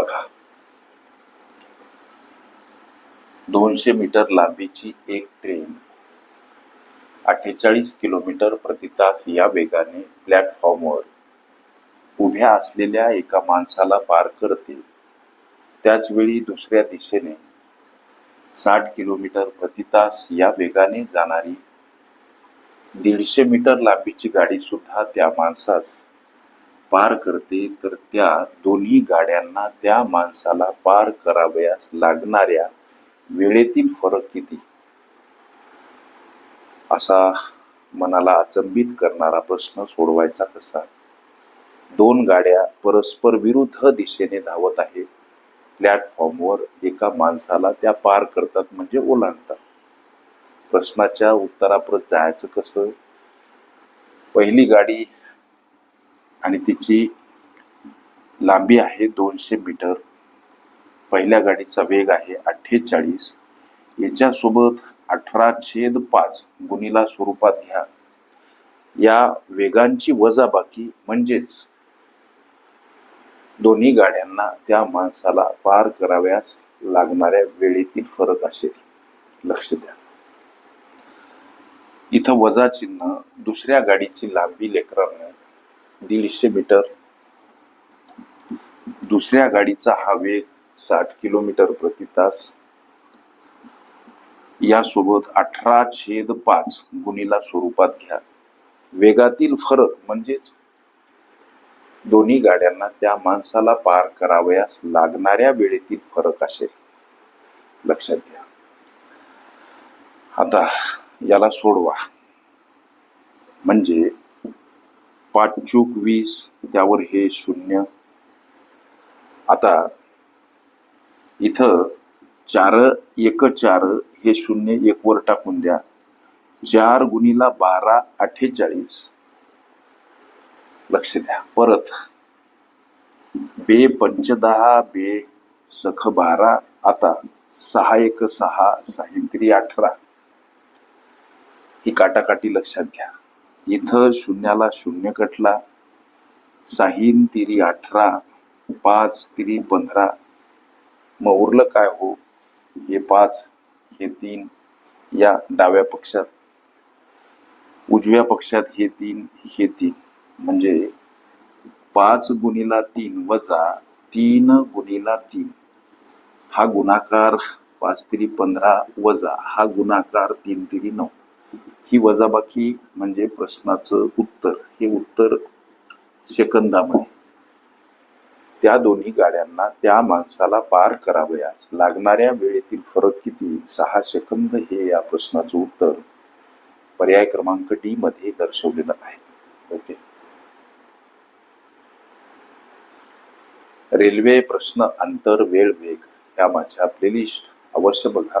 बघा. दोनशे मीटर लांबीची एक ट्रेन अठ्ठेचाळीस किलोमीटर प्रति तास या वेगाने प्लॅटफॉर्मवर उभ्या असलेल्या एका माणसाला पार करते. त्याच वेळी दुसऱ्या दिशेने साठ किलोमीटर प्रति तास या वेगाने जाणारी दीडशे मीटर लांबीची गाडी सुद्धा त्या माणसास पार करते तर त्या दोन्ही गाड्यांना त्या माणसाला पार करावयास लागणाऱ्या वेळेतील फरक किती? असा मनाला अचंबित करणारा प्रश्न सोडवायचा कसा? दोन गाड्या परस्पर विरुद्ध दिशेने धावत आहेत. प्लॅटफॉर्मवर एका माणसाला त्या पार करतात म्हणजे ओलांडतात. प्रश्नाच्या उत्तराप्रत जायचं कसं? पहिली गाडी आणि तिची लांबी आहे दोनशे मीटर. पहिल्या गाडीचा वेग आहे अठ्ठेचाळीस. याच्यासोबत अठरा छेद पाच गुणीला स्वरूपात घ्या. या वेगांची वजाबाकी म्हणजेच दोन्ही गाड्यांना त्या माणसाला पार कराव्यास लागणाऱ्या वेळेतील फरक असेल लक्ष द्या. इथं वजा चिन्ह दुसऱ्या गाडीची लांबी लेकरांना दीडशे मीटर. दुसऱ्या गाडीचा हा वेग साठ किलोमीटर प्रति तास. यासोबत अठरा छेद पाच गुणीला स्वरूपात घ्या. वेगातील फरक म्हणजेच दोन्ही गाड्यांना त्या माणसाला पार करावयास लागणाऱ्या वेळेतील फरक असेल लक्षात घ्या. आता याला सोडवा. म्हणजे पाच चूक वीस त्यावर हे शून्य. आता इथं चार एक चार हे शून्य एक वर टाकून द्या. चार गुणीला बारा अठ्ठेचाळीस. लक्ष द्या. परत. बे पंच दहा बे सख बारा आता सहा एक सहा साहित्री अठरा. ही काटाकाटी लक्षात घ्या. इथं शून्याला शून्य कटला. साहीन तिरी अठरा पाच तिरी पंधरा. मग उरलं काय हो? हे पाच हे तीन या डाव्या पक्षात. उजव्या पक्षात हे तीन हे तीन. म्हणजे पाच गुणीला तीन वजा तीन गुणीला तीन. हा गुणाकार पाच तिरी पंधरा वजा हा गुणाकार तीन तिरी नऊ. ही वजाबाकी म्हणजे प्रश्नाचं उत्तर. हे उत्तर सेकंदामध्ये. त्या दोन्ही गाड्यांना त्या माणसाला पार करावयास लागणाऱ्या वेळेतील फरक किती? सहा सेकंद हे या प्रश्नाचं उत्तर पर्याय क्रमांक डी मध्ये दर्शवलेलं आहे. ओके. रेल्वे प्रश्न अंतर वेळ वेग या माझ्या प्लेलिस्ट अवश्य बघा.